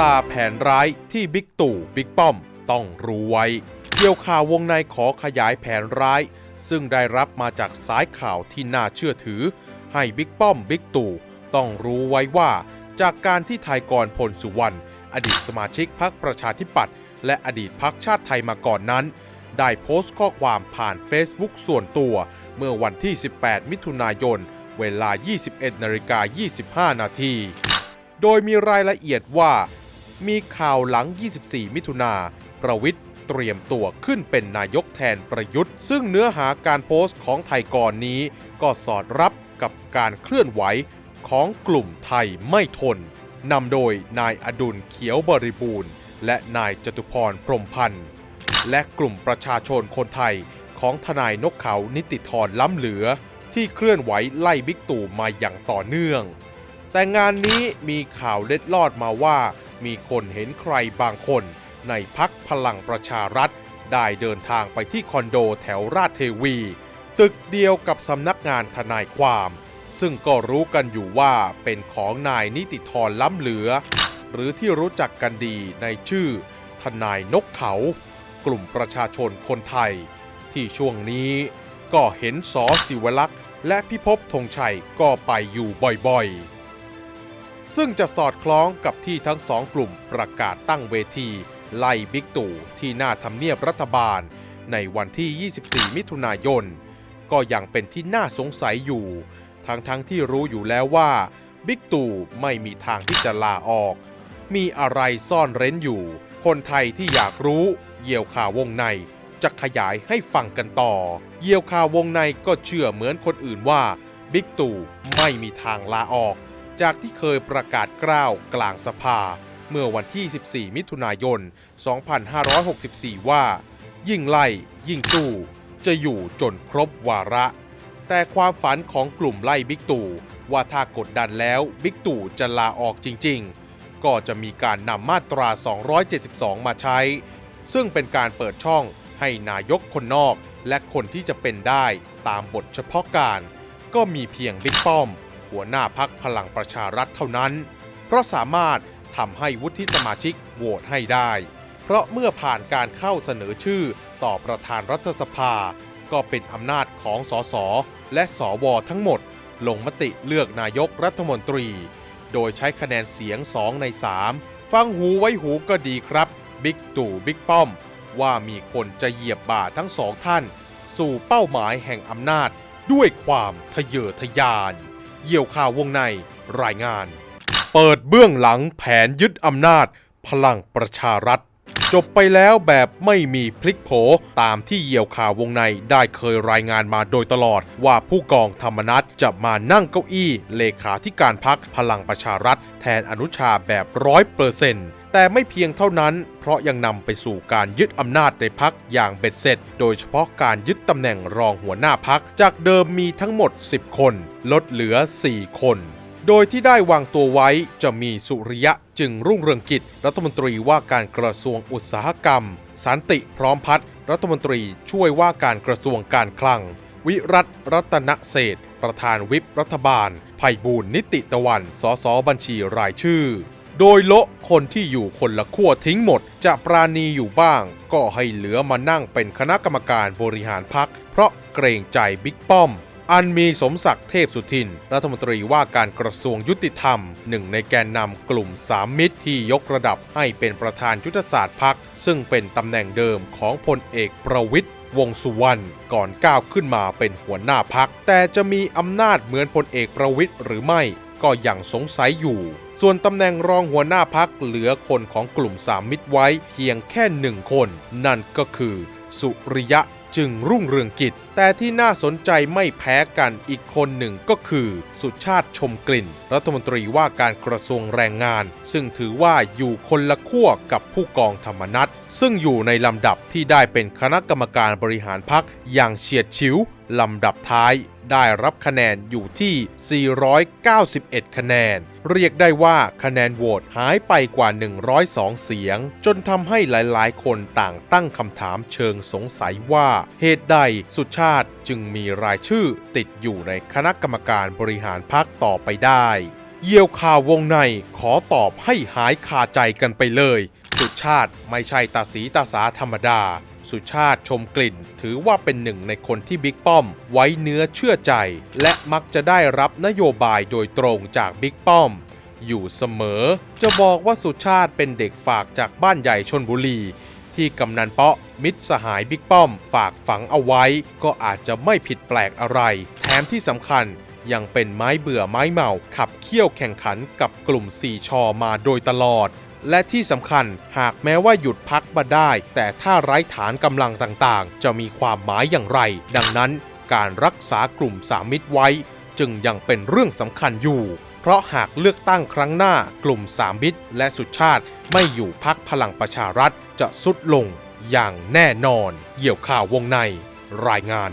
ตาแผนร้ายที่บิ๊กตู่บิ๊กป้อมต้องรู้ไว้ เกี่ยวข่าววงในขอขยายแผนร้าย ซึ่งได้รับมาจากสายข่าวที่น่าเชื่อถือ ให้บิ๊กป้อมบิ๊กตู่ต้องรู้ไว้ว่าจากการที่ไทยกรพลสุวรรณอดีตสมาชิกพรรคประชาธิปัตย์และอดีตพรรคชาติไทยมาก่อนนั้น ได้โพสต์ข้อความผ่าน Facebook ส่วนตัว เมื่อวันที่ 18 มิถุนายน เวลา 21นาฬิกา25 นาที โดยมีรายละเอียดว่า มีข่าวหลัง 24 มิถุนาประวิทย์เตรียมตัวขึ้นเป็นนายกแทนประยุทธ์ ซึ่งเนื้อหาการโพสต์ของไทยกรนี้ ก็สอดรับกับการเคลื่อนไหวของกลุ่มไทยไม่ทนนำโดยนายอดุลเขียวบริบูรณ์ และนายจตุพรพรมพันธ์ และกลุ่มประชาชนคนไทยของทนายนกเขานิติธรล้ำเหลือ ที่เคลื่อนไหวไล่บิ๊กตู่มาอย่างต่อเนื่อง แต่งานนี้มีข่าวเล็ดลอดมาว่า มีคนเห็นใครบางคน ในพักพลังประชารัฐ ได้เดินทางไปที่คอนโดแถวราชเทวี ตึกเดียวกับสำนักงานทนายความ ซึ่งก็รู้กันอยู่ว่าเป็นของนายนิติธรล้ำเหลือ หรือที่รู้จักกันดีในชื่อ ทนายนกเขา กลุ่มประชาชนคนไทย ที่ช่วงนี้ก็เห็นสอสิวลักษ์และพิภพธงชัยก็ไปอยู่บ่อยๆ ซึ่งจะสอดคล้องกับที่ทั้งสองกลุ่มประกาศตั้งเวที ไล่บิ๊กตู่ที่หน้าทำเนียบรัฐบาล ในวันที่ 24 มิถุนายน ก็ยังเป็นที่น่าสงสัยอยู่ ทั้งๆทที่รู้อยู่แล้วว่าบิ๊กตู่ไม่มีทางที่จะลาออก มีอะไรซ่อนเร้นอยู่ คนไทยที่อยากรู้เยี่ยวข่าววงในจะขยายให้ฟังกันต่อ เยี่ยวข่าววงในก็เชื่อเหมือนคนอื่นว่าบิ๊กตู่ไม่มีทางลาออก จากที่เคยประกาศกล้าวกลางสภา เมื่อวันที่ 14 มิถุนายน 2564 ว่า ยิ่งไล่ยิ่งสู้จะอยู่จนครบวาระ แต่ความฝันของกลุ่มไล่บิ๊กตู่ว่าถ้ากดดันแล้วบิ๊กตู่จะลาออกจริง ๆ ก็จะมีการนำมาตรา 272 มาใช้ ซึ่งเป็นการเปิดช่องให้นายกคนนอกและคนที่จะเป็นได้ตามบทเฉพาะการ ก็มีเพียงบิ๊กป้อม หัวหน้าพักพลังประชารัฐเท่านั้น เพราะสามารถทำให้วุฒิสมาชิกโหวตให้ได้ เพราะเมื่อผ่านการเข้าเสนอชื่อต่อประธานรัฐสภา ก็เป็นอำนาจของสสและสวทั้งหมด ลงมติเลือกนายกรัฐมนตรี โดยใช้คะแนนเสียง 2 ใน 3 ฟังหูไว้หูก็ดีครับบิ๊กตู่บิ๊กป้อม ว่ามีคนจะเหยียบบ่าทั้งสองท่าน สู่เป้าหมายแห่งอำนาจด้วยความทะเยอทะยาน เยี่ยวข่าววงในรายงาน เปิดเบื้องหลังแผนยึดอำนาจ พลังประชารัฐ จบไปแล้วแบบไม่มีพลิกโผตามที่เหยี่ยวข่าววงในได้เคยรายงานมาโดยตลอด ว่าผู้กองธรรมนัฐจะมานั่งเก้าอี้ เลขาธิการพักพลังประชารัฐ แทนอนุชาแบบร้อยเปอร์เซ็นต์ แต่ไม่เพียงเท่านั้น เพราะยังนำไปสู่การยึดอำนาจในพักอย่างเบ็ดเสร็จ โดยเฉพาะการยึดตำแหน่งรองหัวหน้าพัก จากเดิมมีทั้งหมด 10 คน ลดเหลือ 4 คน โดยที่ได้วางตัวไว้จะมีสุริยะจึงรุ่งเรืองกิจ รัฐมนตรีว่าการกระทรวงอุตสาหกรรม สันติพร้อมพัฒน์รัฐมนตรีช่วยว่าการกระทรวงการคลัง วิรัตรัตนเศษประธานวิปรัฐบาลไผ่บูลนิติตะวัน สสบัญชีรายชื่อ โดยโละคนที่อยู่คนละขั้วทิ้งหมด จะปราณีอยู่บ้าง ก็ให้เหลือมานั่งเป็นคณะกรรมการบริหารพัก เพราะเกรงใจบิ๊กป้อม อันมีสมศักดิ์เทพสุทิน รัฐมนตรีว่าการกระทรวงยุติธรรม หนึ่งในแกนนำกลุ่มสามมิตรที่ยกระดับให้เป็นประธานยุทธศาสตร์พัก ซึ่งเป็นตำแหน่งเดิมของพลเอกประวิทย์วงสุวรรณก่อนก้าวขึ้นมาเป็นหัวหน้าพัก แต่จะมีอำนาจเหมือนพลเอกประวิทย์หรือไม่ก็ยังสงสัยอยู่ ส่วนตำแหน่งรองหัวหน้าพักเหลือคนของกลุ่มสามมิตรไว้เพียงแค่หนึ่งคน นั่นก็คือ สุริยะจึงรุ่งเรืองกิจ แต่ที่น่าสนใจไม่แพ้กันอีกคนหนึ่งก็คือ สุชาติชมกลิ่น รัฐมนตรีว่าการกระทรวงแรงงาน ซึ่งถือว่าอยู่คนละขั้วกับผู้กองธรรมนัฐซึ่งอยู่ในลำดับที่ได้เป็นคณะกรรมการบริหารพักอย่างเฉียดฉิว ลำดับท้ายได้รับคะแนนอยู่ที่ 491 คะแนน เรียกได้ว่าคะแนนโหวตหายไปกว่า 102 เสียง จนทำให้หลายๆ คนต่างตั้งคำถามเชิงสงสัยว่า เหตุใดสุชาติจึงมีรายชื่อติดอยู่ในคณะกรรมการบริหารพักต่อไปได้ เยี่ยวข่าววงในขอตอบให้หายคาใจกันไปเลย สุชาติไม่ใช่ตาสีตาสาธรรมดา สุชาติชมกลิ่น ถือว่าเป็นหนึ่งในคนที่บิ๊กป้อม ไว้เนื้อเชื่อใจ และมักจะได้รับนโยบายโดยตรงจากบิ๊กป้อม อยู่เสมอ จะบอกว่าสุชาติเป็นเด็กฝากจากบ้านใหญ่ชนบุรีที่กำนันเปาะมิตรสหายบิ๊กป้อม ฝากฝังเอาไว้ ก็อาจจะไม่ผิดแปลกอะไร แถมที่สำคัญยังเป็นไม้เบื่อไม้เมา ขับเคี่ยวแข่งขันกับกลุ่มสี่ชอมาโดยตลอด และที่สำคัญหากแม้ว่าหยุดพักมาได้ แต่ถ้าไร้ฐานกำลังต่างๆ จะมีความหมายอย่างไร ดังนั้นการรักษากลุ่มสามมิตรไว้ จึงยังเป็นเรื่องสำคัญอยู่ เพราะหากเลือกตั้งครั้งหน้ากลุ่มสามมิตรและสุชาติไม่อยู่พักพลังประชารัฐจะสุดลงอย่างแน่นอน เหี่ยวข่าววงในรายงาน